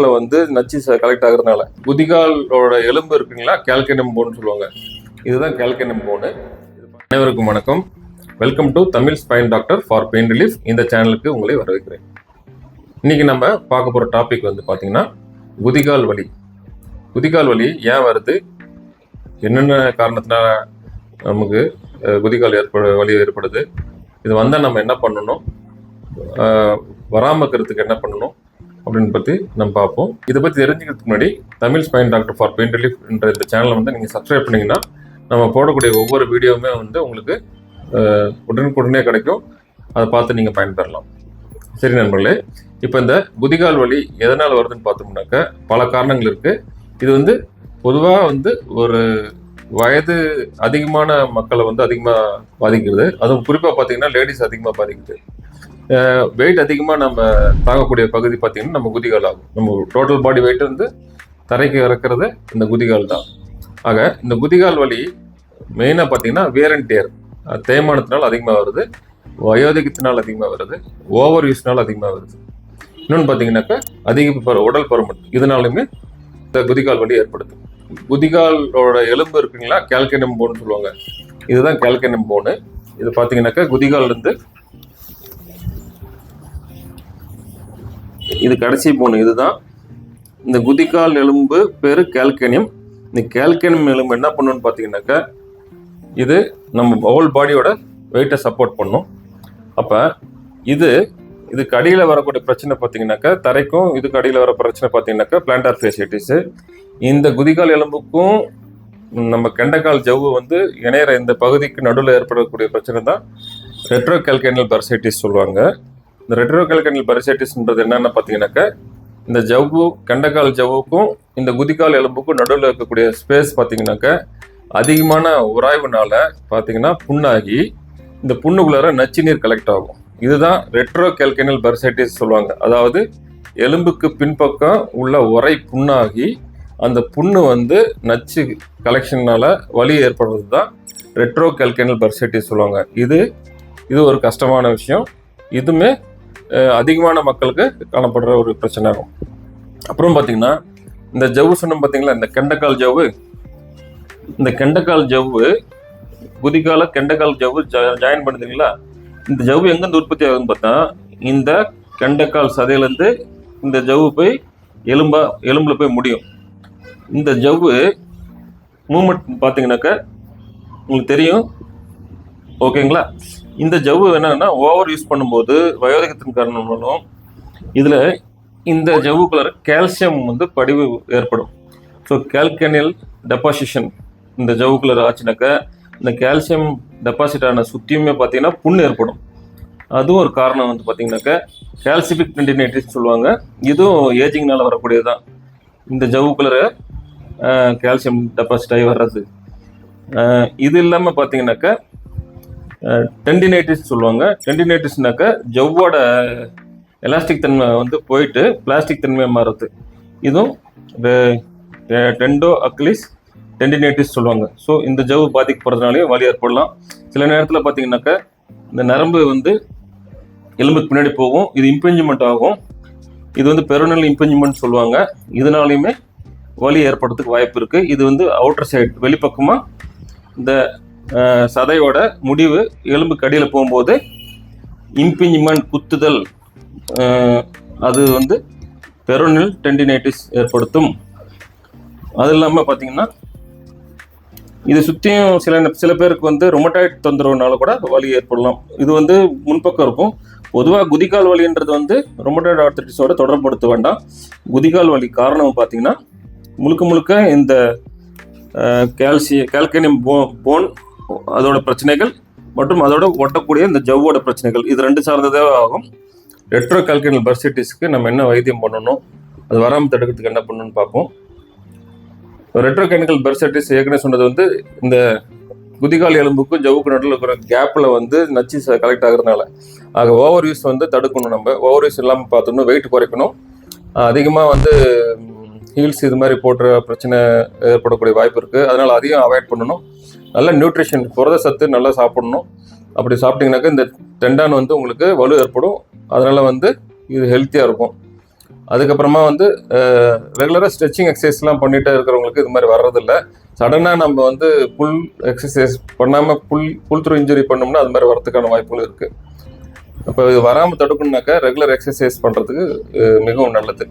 கேப்ல வந்து நச்சு கலெக்ட் ஆகுறதுனால. குதிகாலோட எலும்பு இருக்குங்களா? கேல்கனம் போன்னு சொல்லுவாங்க. இதுதான் கேல்கனம் போனு அனைவருக்கும் வணக்கம். Welcome to Tamil spine doctor for pain relief இந்த சேனலுக்கு உங்களை வரவேற்கிறேன். இன்னைக்கு நம்ம பார்க்க போற டாபிக் வந்து பாத்தீங்கன்னா குதிகால் வலி. குதிகால் வலி ஏன் வருது? என்னென்ன காரணத்தினால நமக்கு குதிகால் ஏற்படு வலி ஏற்படுது? இது வந்தால் நம்ம என்ன பண்ணணும்? வராமல் இருக்கிறதுக்கு என்ன பண்ணணும்? அப்படின்னு பற்றி நம்ம பார்ப்போம். இதை பற்றி தெரிஞ்சுக்கிறதுக்கு முன்னாடி Tamil spine doctor for pain relief என்ற இந்த சேனலை வந்து நீங்கள் சப்ஸ்கிரைப் பண்ணிங்கன்னா நம்ம போடக்கூடிய ஒவ்வொரு வீடியோவுமே வந்து உங்களுக்கு உடனுக்குடனே கிடைக்கும். அதை பார்த்து நீங்கள் பயன்பெறலாம். சரி நண்பர்களே இப்போ இந்த குதிகால் வலி எதனால் வருதுன்னு பார்த்தோம்னாக்க பல காரணங்கள் இருக்குது இது வந்து பொதுவாக வந்து ஒரு வயது அதிகமான மக்களை வந்து அதிகமாக பாதிக்கிறது. அதுவும் குறிப்பாக பார்த்தீங்கன்னா லேடிஸ் அதிகமாக பாதிக்குது. வெயிட் அதிகமாக நம்ம தாங்கக்கூடிய பகுதி பார்த்தீங்கன்னா நம்ம குதிகால் ஆகும். நம்ம டோட்டல் பாடி வெயிட் வந்து தரைக்கு இறக்குறது இந்த குதிகால் தான். ஆக இந்த குதிகால் வலி மெயினாக பார்த்தீங்கன்னா வேர் அண்ட் டேர் தேய்மானத்தினால் அதிகமாக வருது வயோதிகத்தினால் அதிகமாக வருது ஓவர் யூஸ்னால் அதிகமாக வருது. இன்னொன்று பார்த்தீங்கன்னாக்கா அதிக பரு- உடல் பருமன். இதனாலுமே இந்த குதிகால் வலி ஏற்படுது குதிகாலோட எலும்பு இருக்குங்களா? கேல்கனம் போன்னு சொல்லுவாங்க. இதுதான் கேல்கனம் போனு இது பார்த்தீங்கன்னாக்கா குதிகால் இருந்து இது கடைசி போனு இதுதான். இந்த குதிக்கால் எலும்பு பேரு கேல்கனியம். இந்த கேல்கனியம் எலும்பு என்ன பண்ணுன்னு பார்த்தீங்கன்னாக்கா இது நம்ம ஹோல் பாடியோட வெயிட்டை சப்போர்ட் பண்ணும். அப்போ இது இதுக்கு அடியில் வரக்கூடிய பிரச்சனை பார்த்தீங்கன்னாக்கா தரைக்கும் இதுக்கு அடியில் வர பிரச்சனை பார்த்தீங்கன்னாக்கா பிளான்டார் ஃபேசிட்டிஸு இந்த குதிகால் எலும்புக்கும் நம்ம கெண்டைக்கால் ஜவ்வு வந்து இணையிற இந்த பகுதிக்கு நடுவில் ஏற்படக்கூடிய பிரச்சனை தான் ரெட்ரோ கேல்கேனல் பர்சைட்டிஸ் சொல்லுவாங்க. இந்த ரெட்ரோ கேல்கேனல் பர்சைட்டிஸ்ன்றது என்னென்னு பார்த்தீங்கன்னாக்கா இந்த ஜவ்வு கெண்டைக்கால் ஜவ்வுக்கும் இந்த குதிக்கால் எலும்புக்கும் நடுவில் இருக்கக்கூடிய ஸ்பேஸ் பார்த்தீங்கன்னாக்கா அதிகமான உராய்வுனால பார்த்தீங்கன்னா புண்ணாகி இந்த புண்ணுக்குள்ளார நச்சு நீர் கலெக்ட் ஆகும். இதுதான் ரெட்ரோ கேல்கேனல் பர்சைட்டிஸ் சொல்லுவாங்க. அதாவது எலும்புக்கு பின்பக்கம் உள்ள உரை புண்ணாகி அந்த புண்ணு வந்து நச்சு கலெக்ஷனால் வலி ஏற்படுறது தான் ரெட்ரோ கேல்கேனல் பர்சைட்டிஸ் சொல்லுவாங்க. இது இது ஒரு கஷ்டமான விஷயம். இதுவுமே அதிகமான மக்களுக்கு காணப்படுற ஒரு பிரச்சனை ஆகும். அப்புறம் பார்த்தீங்கன்னா இந்த ஜவ்வு சொன்னோம் பார்த்தீங்களா இந்த கெண்டைக்கால் ஜவ்வு. இந்த கெண்டைக்கால் ஜவ்வு குதிகால கெண்டைக்கால் ஜவ்வு ஜாயின் பண்ணுதுங்களா? இந்த ஜவ்வு எங்கேருந்து உற்பத்தி ஆகுதுன்னு பார்த்தா இந்த கெண்டைக்கால் சதையிலேருந்து இந்த ஜவ்வு போய் எலும்பா எலும்பில் போய் முடியும். இந்த ஜவ்வு மூமெண்ட் பார்த்தீங்கன்னாக்கா உங்களுக்கு தெரியும். ஓகேங்களா? இந்த ஜவ்வு என்னன்னா ஓவர் யூஸ் பண்ணும்போது வயோதிகத்தின் காரணமாலும் இதில் இந்த ஜவ்வுக்குள்ள கால்சியம் வந்து படிவு ஏற்படும். ஸோ கேல்கனியல் டெபாசிஷன் இந்த ஜவ்வுக்குள்ள ஆச்சுனாக்கா இந்த கால்சியம் டெபாசிட் ஆன சுற்றியுமே பார்த்தீங்கன்னா புண் ஏற்படும். அதுவும் ஒரு காரணம் வந்து பார்த்தீங்கன்னாக்கா கால்சிபிக் டெண்டினைட்டிஸ் சொல்லுவாங்க. இதுவும் ஏஜிங்னால வரக்கூடியது தான் இந்த ஜவ்வுக்குள்ளார கால்சியம் டெபாசிட் ஆகி வர்றது. இது இல்லாமல் பார்த்தீங்கன்னாக்கா டெண்டினைட்டிஸ் சொல்லுவாங்க. டெண்டினைட்டிஸ்னாக்க ஜவ்வோட எலாஸ்டிக் தன்மை வந்து போயிட்டு பிளாஸ்டிக் தன்மையாக மாறுறது. இதுவும் டெண்டோ அக்லிஸ் டெண்டினைட்டிஸ் சொல்லுவாங்க. ஸோ இந்த ஜவ்வு பாதிக்கப்படுறதுனாலையும் வலி ஏற்படலாம். சில நேரத்தில் பார்த்தீங்கன்னாக்கா இந்த நரம்பு வந்து எலும்புக்கு பின்னாடி போகும். இது இம்பெஞ்ச்மெண்ட் ஆகும். இது வந்து பெருநல் இம்பெஞ்ச்மெண்ட் சொல்லுவாங்க. இதனாலையுமே வலி ஏற்படுறதுக்கு வாய்ப்பு இருக்குது இது வந்து அவுட்டர் சைடு வெளிப்பக்கமாக இந்த சதையோட முடிவு எலும்புக்கு அடியில் போகும்போது இம்பிஞ்ச்மெண்ட் குத்துதல் அது வந்து பெரோனில் டெண்டினைட்டிஸ் ஏற்படுத்தும். அது இல்லாமல் பார்த்தீங்கன்னா இது சுற்றியும் சில சில பேருக்கு வந்து ரொமட்டாய்ட் தொந்தரவுனால கூட வலி ஏற்படலாம். இது வந்து முன்பக்கம் இருக்கும். பொதுவாக குதிகால் வலின்றது வந்து ரொமட்டாய்ட் ஆர்த்தட்டிஸோட தொடர்படுத்த வேண்டாம். குதிகால் வலி காரணம் பார்த்தீங்கன்னா முழுக்க முழுக்க இந்த கால்சிய கால்கனியம் போ போன் அதோட பிரச்சனைகள் மற்றும் அதோட ஒட்டக்கூடிய இந்த ஜவ்வோட பிரச்சனைகள் இது ரெண்டு சார்ந்ததே ஆகும். ரெட்ரோ கால்கனியல் பர்சிட்டிஸ்க்கு நம்ம என்ன வைத்தியம் பண்ணணும்? அது வராமல் தடுக்கிறதுக்கு என்ன பண்ணணும்னு பார்ப்போம். ரெட்ரோ கெனிக்கல் பெர்சைட்டிஸ் ஏற்கனவே சொன்னது வந்து இந்த குதிகால் எலும்புக்கும் ஜவ்வுக்கு நடுவில் இருக்கிற கேப்பில் வந்து நச்சு கலெக்ட் ஆகுறதுனால. ஆக ஓவர் யூஸ் வந்து தடுக்கணும் நம்ம. ஓவர் யூஸ் இல்லாமல் பார்த்தோம்னா வெயிட் குறைக்கணும். அதிகமாக வந்து ஹீல்ஸ் இது மாதிரி போடுற பிரச்சனை ஏற்படக்கூடிய வாய்ப்பு இருக்குது அதனால் அதையும் அவாய்ட் பண்ணணும். நல்ல நியூட்ரிஷன் புரத சத்து நல்லா சாப்பிடணும். அப்படி சாப்பிட்டீங்கன்னாக்கா இந்த டெண்டான் வந்து உங்களுக்கு வலு ஏற்படும். அதனால் வந்து இது ஹெல்த்தியாக இருக்கும். அதுக்கப்புறமா வந்து ரெகுலராக ஸ்ட்ரெச்சிங் எக்ஸசைஸ்லாம் பண்ணிகிட்டே இருக்கிறவங்களுக்கு இது மாதிரி வர்றதில்ல. சடனாக நம்ம வந்து புல் எக்ஸசைஸ் பண்ணாமல் புல் புல் த்ரூ இன்ஜுரி பண்ணோம்னா அது மாதிரி வரதுக்கான வாய்ப்புகள் இருக்குது இப்போ இது வராமல் தடுக்கணுனாக்கா ரெகுலர் எக்ஸசைஸ் பண்ணுறதுக்கு மிகவும் நல்லது.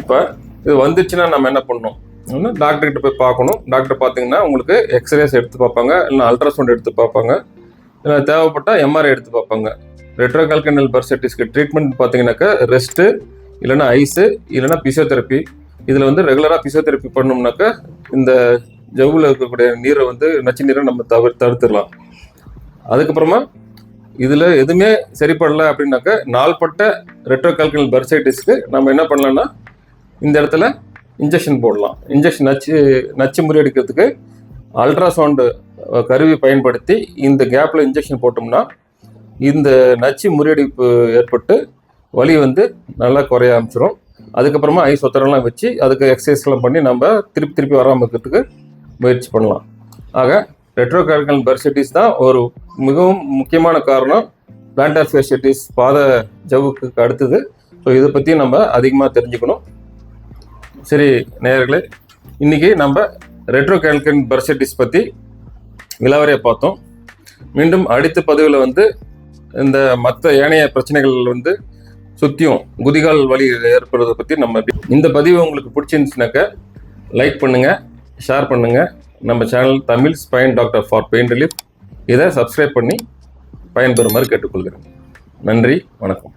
இப்போ இது வந்துச்சுன்னா நம்ம என்ன பண்ணணும்? ஒன்று டாக்டர்கிட்ட போய் பார்க்கணும். டாக்டர் பார்த்தீங்கன்னா உங்களுக்கு எக்ஸ்ரேஸ் எடுத்து பார்ப்பாங்க இல்லை அல்ட்ராசவுண்ட் எடுத்து பார்ப்பாங்க. இல்லை தேவைப்பட்டால் எம்ஆர்ஐ எடுத்து பார்ப்பாங்க. ரெட்ரோகால்கனல் பர்சட்டிஸ்க்கு ட்ரீட்மெண்ட் பார்த்தீங்கன்னாக்கா ரெஸ்ட்டு இல்லைன்னா ஐஸு இல்லைன்னா பிசியோதெரப்பி இதில் வந்து ரெகுலராக பிசியோதெரப்பி பண்ணோம்னாக்கா இந்த ஜவ்வில் இருக்கக்கூடிய நீரை வந்து நச்சு நீரை நம்ம தவிர தடுத்துடலாம் அதுக்கப்புறமா இதில் எதுவுமே சரிப்படலை அப்படின்னாக்கா நாள்பட்ட ரெட்ரோகால்கனல் பர்சைட்டிஸ்க்கு நம்ம என்ன பண்ணலாம்னா இந்த இடத்துல இன்ஜெக்ஷன் போடலாம். இன்ஜெக்ஷன் நச்சு நச்சு முறியடிக்கிறதுக்கு அல்ட்ராசவுண்டு கருவி பயன்படுத்தி இந்த கேப்பில் இன்ஜெக்ஷன் போட்டோம்னா இந்த நச்சு முறியடிப்பு ஏற்பட்டு வலி வந்து நல்லா குறைய ஆரம்பிச்சிடும் அதுக்கப்புறமா ஐஸ் ஒத்தரெல்லாம் வச்சு அதுக்கு எக்ஸசைஸ்லாம் பண்ணி நம்ம திருப்பி திருப்பி வராமல் இருக்கிறதுக்கு முயற்சி பண்ணலாம். ஆக ரெட்ரோகார்கல் பெர்சிட்டிஸ் தான் ஒரு மிகவும் முக்கியமான காரணம். பிளான்டர் ஃபேஷிட்டிஸ் பாத ஜவுக்கு அடுத்தது. ஸோ இதை பற்றி நம்ம அதிகமாக தெரிஞ்சுக்கணும். சரி நேயர்களே இன்னைக்கு நம்ம ரெட்ரோகால்கன் பர்சைட்டிஸ் பற்றி விலாவரியை பார்த்தோம். மீண்டும் அடுத்த பதிவில் வந்து இந்த மற்ற ஏனைய பிரச்சனைகள் வந்து சுற்றியும் குதிகால் வலி ஏற்படுறதை பற்றி நம்ம இந்த பதிவு உங்களுக்கு பிடிச்சிருந்துச்சுனாக்கா லைக் பண்ணுங்கள் ஷேர் பண்ணுங்கள் நம்ம channel Tamil spine doctor for pain relief இதை சப்ஸ்கிரைப் பண்ணி பயன்பெறுமாறு கேட்டுக்கொள்கிறேன். நன்றி வணக்கம்.